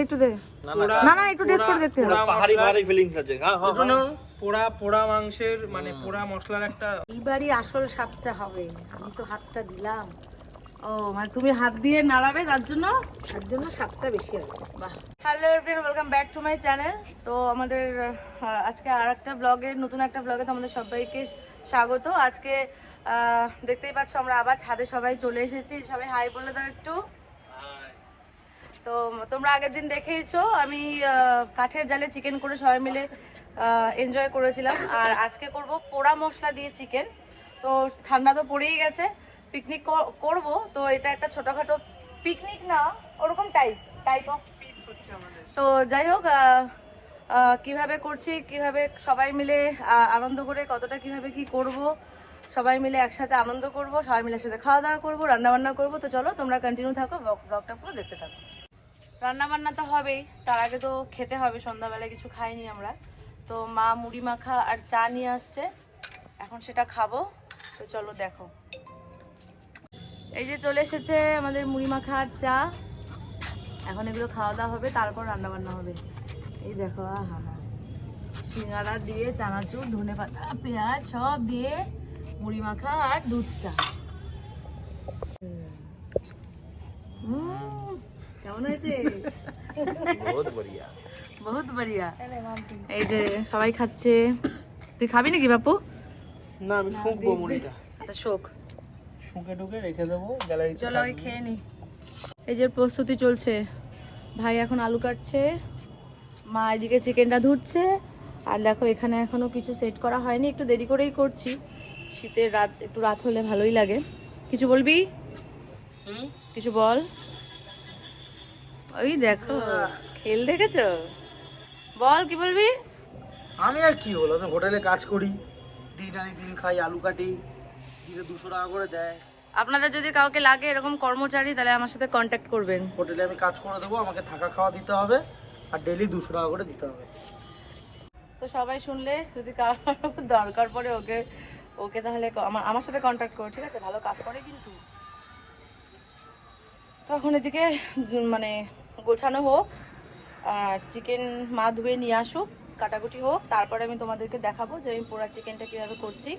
একটু দে। না না একটু টেস্ট করে দেখতে হবে। পোড়া পাহাড়ি পাহাড়ি ফিলিংস আছে। হ্যাঁ হ্যাঁ একটু নাও। পোড়া পোড়া মাংসের মানে পোড়া মশলার একটা এইবারই আসল স্বাদটা হবে। আমি তো হাতটা দিলাম। ও মানে তুমি হাত দিয়ে নাড়াবে তার জন্য? তার জন্য স্বাদটা বেশি হবে। বাহ। Hello everyone welcome back to my channel তো আমাদের আজকে আর একটা ব্লগে নতুন একটা ব্লগে তোমাদের সবাইকে স্বাগত। আজকে আহ, দেখতেই পাচ্ছ আমরা আবার ছাদে সবাই চলে এসেছি। সবাই হাই বলে দাও একটু। তো তোমরা আগের দিন দেখেইছো, আমি কাঠের জালে চিকেন করে সবাই মিলে এনজয় করেছিলাম। আর আজকে করব পোড়া মশলা দিয়ে চিকেন তো ঠান্ডা তো পড়েই গেছে পিকনিক করব। তো এটা একটা ছোটখাটো পিকনিক না, ওরকম টাইপ টাইপ অফ তো যাই হোক কীভাবে করছি, কীভাবে সবাই মিলে আনন্দ করে কতটা কীভাবে কি করব, সবাই মিলে একসাথে আনন্দ করব, সবাই মিলে একসাথে খাওয়া দাওয়া করব, রান্নাবান্না করব। তো চলো, তোমরা কন্টিনিউ থাকো ব্লগটা পুরো দেখতে থাকো। রান্না বান্না তো হবেই তার আগে তো খেতে হবে সন্ধ্যাবেলায় কিছু খাইনি আমরা। তো মা মুড়ি মাখা আর চা নিয়ে আসছে এখন সেটা খাব। তো চলো দেখো। এই যে চলে এসেছে আমাদের মুড়ি মাখা আর চা। এখন এগুলো খাওয়া দাওয়া হবে তারপর রান্না বান্না হবে। এই দেখো হা হা সিঙ্গারা দিয়ে চানাচুর ধনে পাতা পেঁয়াজ সব দিয়ে মুড়ি মাখা আর দুধ চা। হুম, কেমন হয়েছে? বহুত বড়িয়া। এই যে সবাই খাচ্ছে। তুই খাবি নাকি বাপু? না আমি শুকবো মুড়িটা। আচ্ছা শোক। শুকে টুকে রেখে দেবো গ্যালারি চলো ওই খেয়ে নি। এই যে প্রস্তুতি চলছে। ভাই এখন আলু কাটছে। মা এদিকে চিকেনটা ধুচ্ছে। আর দেখো এখানে এখনও কিছু সেট করা হয়নি। একটু দেরি করেই করছি। শীতের রাত একটু রাত হলে ভালোই লাগে। কিছু বলবি? কিছু বল। ওই দেখো খেল দেখেছ? বল কি বলবি? আমি আর কি বলব? আমি হোটেলে কাজ করি দিন আনি দিন খাই আলু কাটি দিনে দুশো টাকা করে দেয়। আপনাদের যদি কাউকে লাগে এরকম কর্মচারী তাহলে আমার সাথে কন্ট্যাক্ট করবেন। হোটেলে আমি কাজ করে দেবো আমাকে থাকা খাওয়া দিতে হবে আর ডেলি দুশো টাকা করে দিতে হবে। তো সবাই শুনলে যদি কারোর দরকার পড়ে ওকে ওকে তাহলে আমার আমার সাথে কন্ট্যাক্ট করো ঠিক আছে? ভালো কাজ করে কিন্তু। তখন এদিকে মানে গোছানো হোক চিকেন মা ধুয়ে নিয়ে আসুক, কাটাকুটি হোক, তারপরে আমি তোমাদেরকে দেখাবো যে আমি পোড়া চিকেনটা কীভাবে করছি।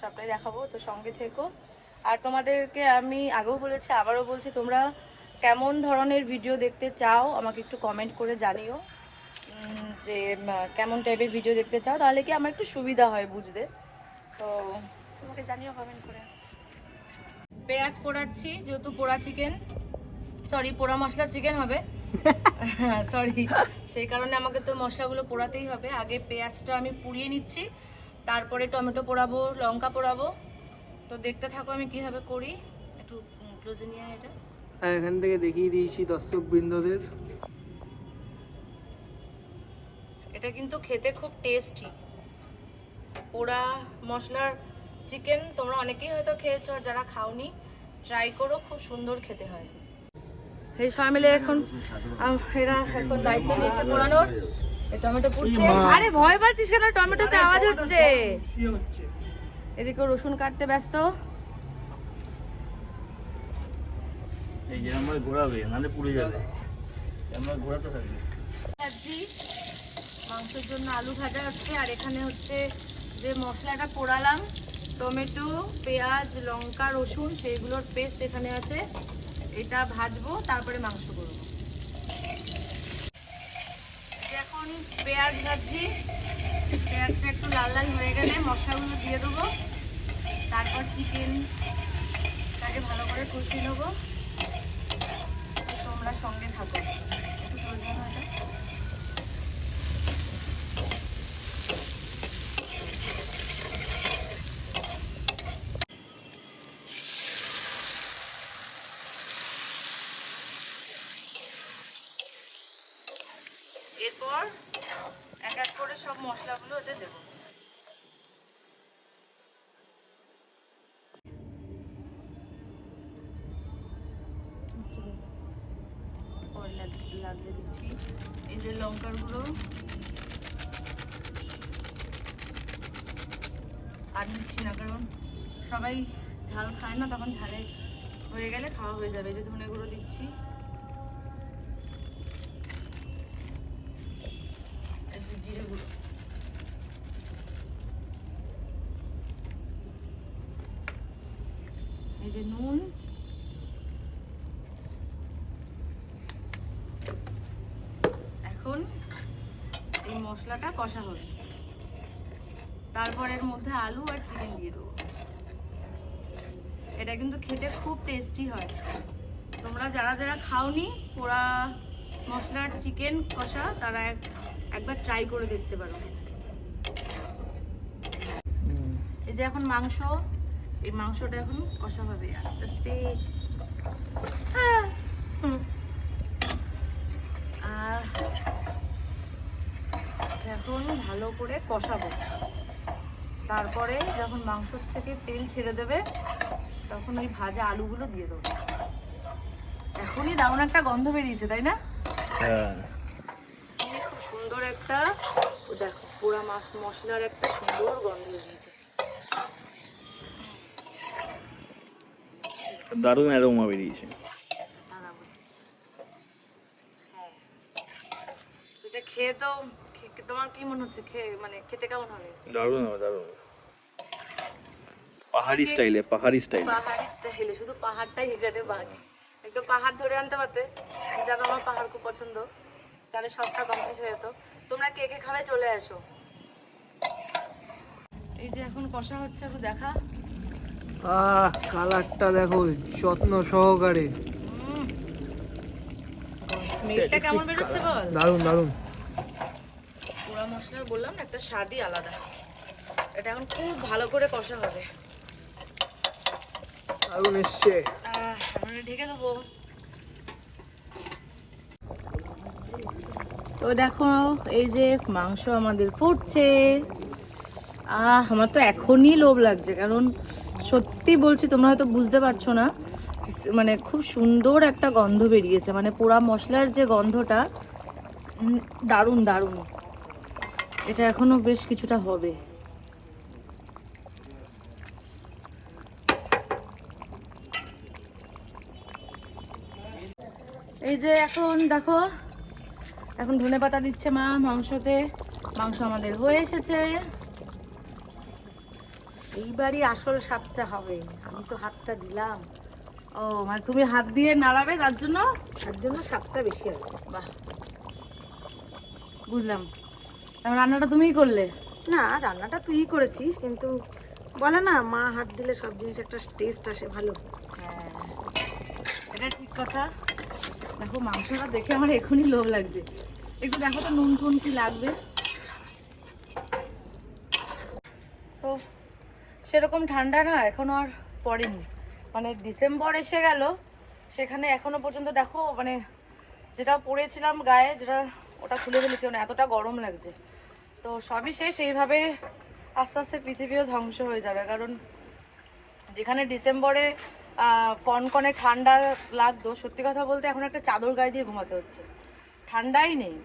সবটাই দেখাবো, তো সঙ্গে থেকো। আর তোমাদেরকে আমি আগেও বলেছি, আবারও বলছি, তোমরা কেমন ধরনের ভিডিও দেখতে চাও, আমাকে একটু কমেন্ট করে জানিও। যে কেমন টাইপের ভিডিও দেখতে চাও, তাহলে কি আমার একটু সুবিধা হয় বুঝতে। তো তোমাকে জানিও কমেন্ট করে। পেঁয়াজ পোড়াচ্ছি, যেহেতু পোড়া চিকেন সরি পোড়া মশলা চিকেন হবে। সরি সেই কারণে আমাকে তো মশলাগুলো পোড়াতেই হবে। আগে পেঁয়াজটা আমি পুড়িয়ে নিচ্ছি তারপরে টমেটো পোড়াবো লঙ্কা পোড়াবো। তো দেখতে থাকো আমি কীভাবে করি। একটু ক্লোজে নিয়ে এটা। হ্যাঁ এখান থেকে দেখিয়ে দিয়েছি দর্শক বৃন্দদের এটা কিন্তু খেতে খুব টেস্টি পোড়া মশলার চিকেন তোমরা অনেকেই হয়তো খেয়েছো যারা খাওনি ট্রাই করো খুব সুন্দর খেতে হয়। এই সবাই মিলে এখন এরা এখন দায়িত্ব নিয়েছে পোড়ানোর। টমেটো পুড়ছে। আরে ভয় পাচ্ছিস কেন? টমেটোতে আওয়াজ হচ্ছে। এদিকে রসুন কাটতে ব্যস্ত। এই যে আমরা ঘোরাবে নাহলে পুড়ে যাবে। আমরা ঘোরাতে থাকবে। মাংসের জন্য আলু ভাজা হচ্ছে। আর এখানে হচ্ছে যে মশলাটা পোড়ালাম টমেটো পেঁয়াজ লঙ্কা রসুন সেইগুলোর পেস্ট এখানে আছে। এটা ভাজবো, তারপরে মাংস করব। এখন পেঁয়াজ ভাজছি। পেঁয়াজটা একটু লাল লাল হয়ে গেলে মশলাগুলো দিয়ে দেবো। তারপর চিকেন তাকে ভালো করে কষিয়ে নেব। তোমরা সঙ্গে থাকো। একটু প্রয়োজন হয় লাগলে দিচ্ছি। এই যে লঙ্কার গুঁড়ো। আর নিচ্ছি না, কারণ সবাই ঝাল খায় না, তখন ঝালে হয়ে গেলে খাওয়া হয়ে যাবে। এই যে ধনে গুঁড়ো দিচ্ছি। জিরে গুঁড়ো। এই যে নুন। মশলাটা কষা হবে তারপর এর মধ্যে আলু আর চিকেন দিয়ে দেবো। এটা কিন্তু খেতে খুব টেস্টি হয়। তোমরা যারা যারা খাওনি পোড়া মশলার চিকেন কষা তারা একবার ট্রাই করে দেখতে পারো। এই যে এখন মাংস এই মাংসটা এখন কষা হবে আস্তে আস্তে। হ্যাঁ। আর এখন ভালো করে কষাবো। তারপরে যখন মাংস থেকে তেল ছেড়ে দেবে তখন ওই ভাজা আলুগুলো দিয়ে দেবো। এখনই দারুণ একটা গন্ধ বেরিয়েছে তাই না? হ্যাঁ। খুব সুন্দর একটা দেখো পোড়া মাছ মশলার একটা সুন্দর গন্ধ বেরিয়েছে। দারুণ অ্যারোমা বেরিয়েছে। হ্যাঁ। এটা খেয়ে তো তোমার কি মনে হচ্ছে খেয়ে মানে খেতে কেমন হবে? দারুণ হবে দারুণ পাহাড়ি স্টাইলে পাহাড়ি স্টাইলে। পাহাড়ি স্টাইলে শুধু পাহাড়টাই এখানে বাকি। একটু পাহাড় ধরে আনতে পারতে জানো আমার পাহাড় খুব পছন্দ তাহলে সবটা কমপ্লিট হয়ে যেত। তোমরা কে কে খাবে চলে আসো। এই যে এখন কষা হচ্ছে একটু দেখা। আহ কালারটা দেখো যত্ন সহকারে। স্মেলটা কেমন বেরোচ্ছে বল? দারুণ দারুণ। মশলার বললাম একটা স্বাদই আলাদা। এটা এখন খুব ভালো করে কষা হবে। দারুণ এসছে ঢেকে দেবো। তো দেখো এই যে মাংস আমাদের ফুটছে। আহ আমার তো এখনই লোভ লাগছে কারণ সত্যি বলছি তোমরা হয়তো বুঝতে পারছ না মানে খুব সুন্দর একটা গন্ধ বেরিয়েছে। মানে পোড়া মশলার যে গন্ধটা দারুণ দারুণ। এটা এখনও বেশ কিছুটা হবে। এই যে এখন দেখো, এখন ধনে পাতা দিচ্ছে মা মাংসতে। মাংস আমাদের হয়ে এসেছে। এইবারই আসল স্বাদটা হবে। আমি তো হাতটা দিলাম। ও মানে তুমি হাত দিয়ে নাড়াবে, তার জন্য? তার জন্য স্বাদটা বেশি হবে। বাহ। বুঝলাম। রান্নাটা তুমিই করলে? না রান্নাটা তুই করেছিস কিন্তু বলে না মা হাত দিলে সব জিনিস একটা টেস্ট আসে ভালো। হ্যাঁ এটা ঠিক কথা। দেখো মাংসটা দেখে আমার এখনই লোভ লাগছে। একটু দেখো তো নুন টুন কি লাগবে। তো সেরকম ঠান্ডা না এখনও আর পড়েনি। মানে ডিসেম্বর এসে গেল সেখানে এখনও পর্যন্ত দেখো মানে যেটা পরেছিলাম গায়ে যেটা ওটা খুলে ফেলেছি মানে এতটা গরম লাগছে। তো সবই শেষ, এইভাবে আস্তে আস্তে পৃথিবীও ধ্বংস হয়ে যাবে। কারণ যেখানে ডিসেম্বরে কনকনে ঠান্ডা লাগতো, সত্যি কথা বলতে এখন একটা চাদর গায়ে দিয়ে ঘুমাতে হচ্ছে। ঠান্ডাই নেই।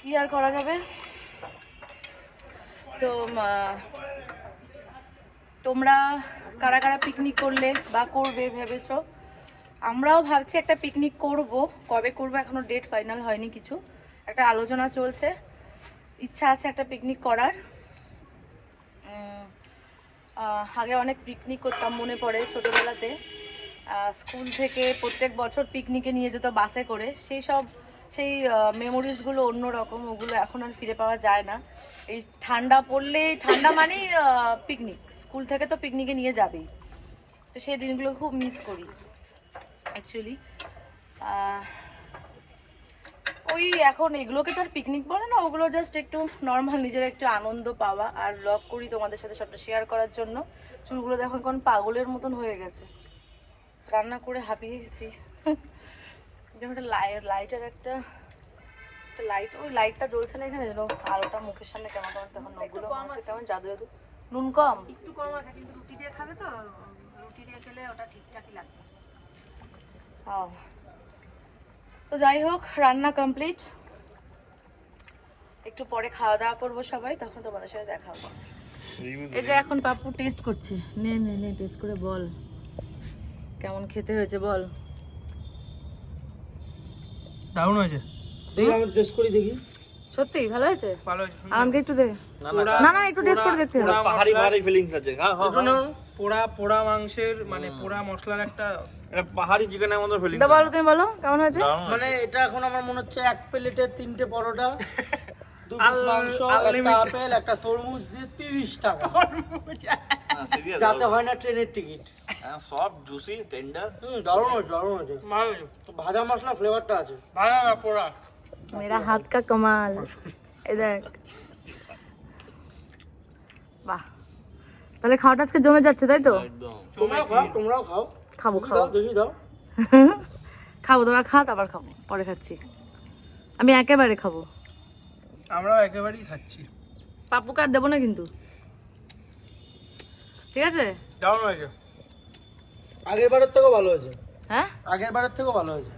কি আর করা যাবে? তো তোমরা কারা কারা পিকনিক করলে বা করবে ভেবেছ? আমরাও ভাবছি একটা পিকনিক করব। কবে করব এখনও ডেট ফাইনাল হয়নি কিছু। একটা আলোচনা চলছে। ইচ্ছা আছে একটা পিকনিক করার। আগে অনেক পিকনিক করতাম, মনে পড়ে ছোটোবেলাতে। স্কুল থেকে প্রত্যেক বছর পিকনিকে নিয়ে যেত বাসে করে। সেই সব, সেই মেমোরিজগুলো অন্যরকম, ওগুলো এখন আর ফিরে পাওয়া যায় না। এই ঠান্ডা পড়লে, ঠান্ডা মানেই পিকনিক স্কুল থেকে তো পিকনিকে নিয়ে যাবেই। তো সেই দিনগুলো খুব মিস করি অ্যাকচুয়ালি ওই এখন এগুলোকে তো আর পিকনিক বলে না ওগুলো জাস্ট একটু নর্মাল নিজের একটু আনন্দ পাওয়া আর ব্লগ করি তোমাদের সাথে সবটা শেয়ার করার জন্য। চুলগুলো দেখুন কোন পাগলের মতন হয়ে গেছে। রান্না করে হাঁপিয়ে গেছি যেমন একটা লাইট লাইটের একটা একটা লাইট ওই লাইটটা জ্বলছে না এখানে যেন? আলোটা মুখের সামনে কেমন কেমন তখন নখগুলো মনে হচ্ছে কেমন জাদু জাদু। নুন কম? একটু কম আছে কিন্তু রুটি দিয়ে খাবে তো রুটি দিয়ে খেলে ওটা ঠিকঠাকই লাগবে। ও। তো যাই হোক রান্না কমপ্লিট একটু পরে খাওয়া দাওয়া করব সবাই তখন তোমাদের সাথে দেখা হচ্ছে এই যে এখন পাপ্পু টেস্ট করছে। নে নে নে টেস্ট করে বল। কেমন খেতে হয়েছে বল। দারুণ হয়েছে। দেখি আমি টেস্ট করি দেখি। সত্যি? ভালো হয়েছে? ভালো হয়েছে। আমাকে একটু দে। না না একটু টেস্ট করে দেখতে হবে। পাহাড়ি পাহাড়ি ফিলিংস আছে। হ্যাঁ হ্যাঁ একটু নাও। পোড়া পোড়া মাংসের মানে পোড়া মশলার একটা এটা পাহাড়ি চিকেনের মতো ফিলিং তো। বলো তুমি বলো কেমন হয়েছে? মানে এটা এখন আমার মনে হচ্ছে এক প্লেটে তিনটে পরোটা দু পিস মাংস একটা আপেল একটা তরমুজ দিয়ে তিরিশ টাকা। যাতে হয় না ট্রেনের টিকিট। সব জুসি টেন্ডার হুম দারুণ হয়েছে দারুণ হয়েছে। তো ভাজা মশলা ফ্লেভারটা আছে। না পোড়া। মেরা হাত কা কমাল। দেখ। তাহলে খাওয়াটা আজকে জমে যাচ্ছে তাই তো? একদম। তোমরাও খাও তোমরাও খাও। খাব দাও দেখি দাও। খাব তোরা খা তারপর খাব পরে খাচ্ছি। আমি একেবারে খাব। আমরাও একেবারেই খাচ্ছি। পাপুকে আর দেবো না কিন্তু। ঠিক আছে? দারুণ হয়েছে। আগের বারের থেকেও ভালো হয়েছে। হ্যাঁ? আগের বারের থেকেও ভালো হয়েছে।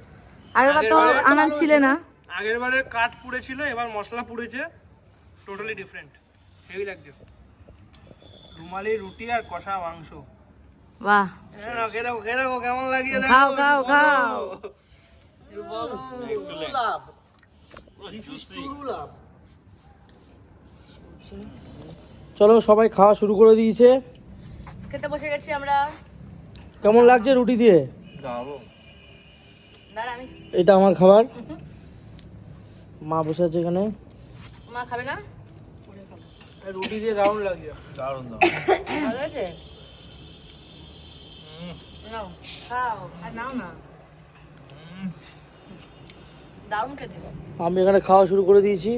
আগেরবার তো আনার ছিলে না। আগের বারে কাঠ পুড়েছিল এবার মশলা পুড়েছে। টোটালি ডিফারেন্ট হেভি লাগছে। রুমালি রুটি আর কষা মাংস। বাহ। কেমন লাগিয়ে খাও খাও খাও. চলো সবাই খাওয়া শুরু করে দিয়েছে। খেতে বসে গেছি আমরা। কেমন লাগছে রুটি দিয়ে? এটা আমার খাবার। মা বসে আছে এখানে। মা খাবে না? রুটি দিয়ে দারুণ লাগছে দারুণ দারুণ। ভালো আছে? নাও খাও আর নাও না। দারুণ খেতে। আমি এখানে খাওয়া শুরু করে দিয়েছি।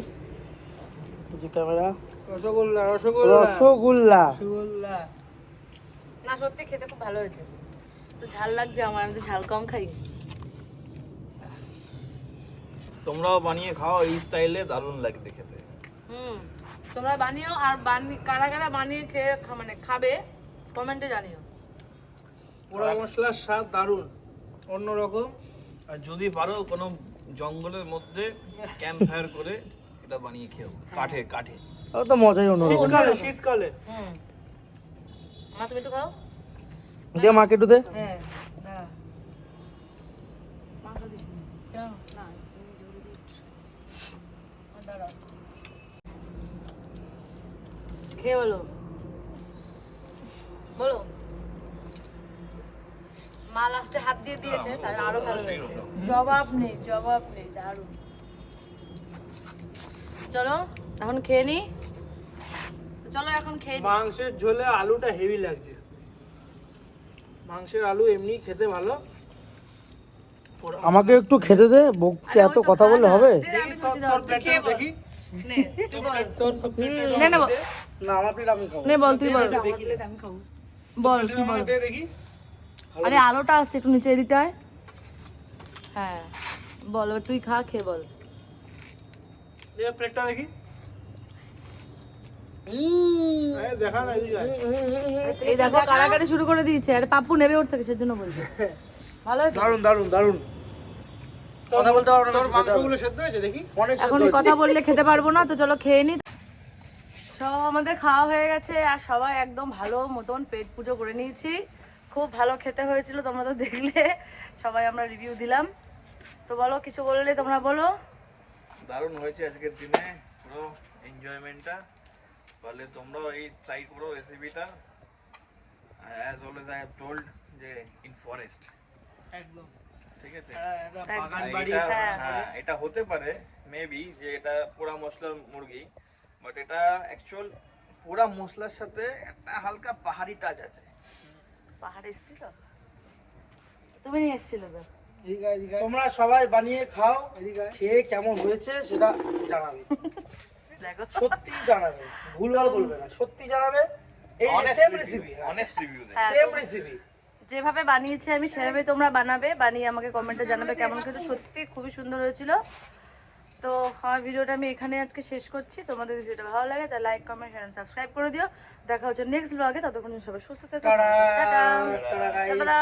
ক্যামেরা। রসগোল্লা রসগোল্লা। রসগোল্লা। রসগোল্লা। না সত্যি খেতে খুব ভালো হয়েছে। তো ঝাল লাগছে আমার আমি তো ঝাল কম খাই। তোমরাও বানিয়ে খাও এই স্টাইলে দারুণ লাগবে খেতে। হুম। তোমরা বানিও আর বানি কারা কারা বানিয়ে খেয়ে মানে খাবে কমেন্টে জানিও। পোড়া মশলার স্বাদ দারুণ। অন্যরকম। আর যদি পারো কোনো জঙ্গলের মধ্যে ক্যাম্প ফায়ার করে এটা বানিয়ে খেও কাঠে কাঠে। তাহলে তো মজাই অন্যরকম। শীতকালে শীতকালে। হুম। মা তুমি একটু খাও। দিয়ে মাকে একটু দে। হ্যাঁ দাঁড়া। নি। কেন? না, তুমি জলদি একটু- আর দাঁড়াও। খেয়ে বলো বলো মা লাস্টে হাত দিয়ে দিয়েছে তাই আরও ভালো হয়েছে জবাব নেই জবাব নেই দারুণ চলো এখন খেয়ে নি চলো এখন খেয়ে নি মাংসের ঝোলে আলুটা হেভি লাগছে মাংসের আলু এমনি খেতে ভালো আমাকে একটু খেতে দে আরে এত কথা বললে। হবে আমি। দেখি নে, নে, নে, আমার প্লেট আমি খাব। নে বল তুই বল। বল তুই বল। দেখি। আরে আলোটা আসছে একটু নিচে এদিকটায় হ্যাঁ। বল তুই খা খেয়ে বল। প্লেটটা দেখি। এই দেখা কারাকারি শুরু করে দিয়েছে। আরে পাপ্পু নেবে ওর থেকে সেজন্য বলছে। ভালো হয়েছে দারুণ দারুণ দারুণ কথা বলতে পারব না তোর বেশি খেতে হবে। মাংসগুলো সেদ্ধ হয়েছে দেখি। অনেক এখন কথা বললে খেতে পারব না তো চলো খেয়ে নি সব আমাদের খাওয়া হয়ে গেছে আর সবাই একদম ভালো মতন পেট পুজো করে নিয়েছি। খুব ভালো খেতে হয়েছিল তোমরা তো দেখলে। সবাই আমরা রিভিউ দিলাম। তো বলো কিছু বললে তোমরা বলো। দারুণ হয়েছে আজকের দিনে পুরো এনজয়মেন্টটা তাহলে তোমরাও এই ট্রাই করো রেসিপিটা as always I have told যে ইন ফরেস্ট একদম। ঠিক আছে? হ্যাঁ, এটা বাগান বাড়ি। হ্যাঁ। হ্যাঁ এটা হতে পারে মেবি যে এটা পোড়া মশলার মুরগি। বাট এটা অ্যাকচুয়াল পোড়া মশলার সাথে একটা হালকা পাহাড়ি টাচ আছে। পাহাড়ে এসেছিল? তুমি নিয়ে এসেছিল তো। তোমরা সবাই বানিয়ে খাও খেয়ে কেমন হয়েছে সেটা জানাবে। সত্যি জানাবে। ভুলভাল বলবে না সত্যি জানাবে। এই same recipe honest review same recipe যেভাবে বানিয়েছি আমি সেভাবে তোমরা বানাবে বানিয়ে আমাকে কমেন্টে জানাবে কেমন খেতে সত্যি খুবই সুন্দর হয়েছিল। তো আমার ভিডিওটা আমি এখানে আজকে শেষ করছি। তোমাদের ভিডিওটা ভালো লাগে তাহলে লাইক কমেন্ট শেয়ার সাবস্ক্রাইব করে দিও। দেখা হচ্ছে নেক্সট ব্লগে ততক্ষণ সবাই সুস্থ থাকো টাটা।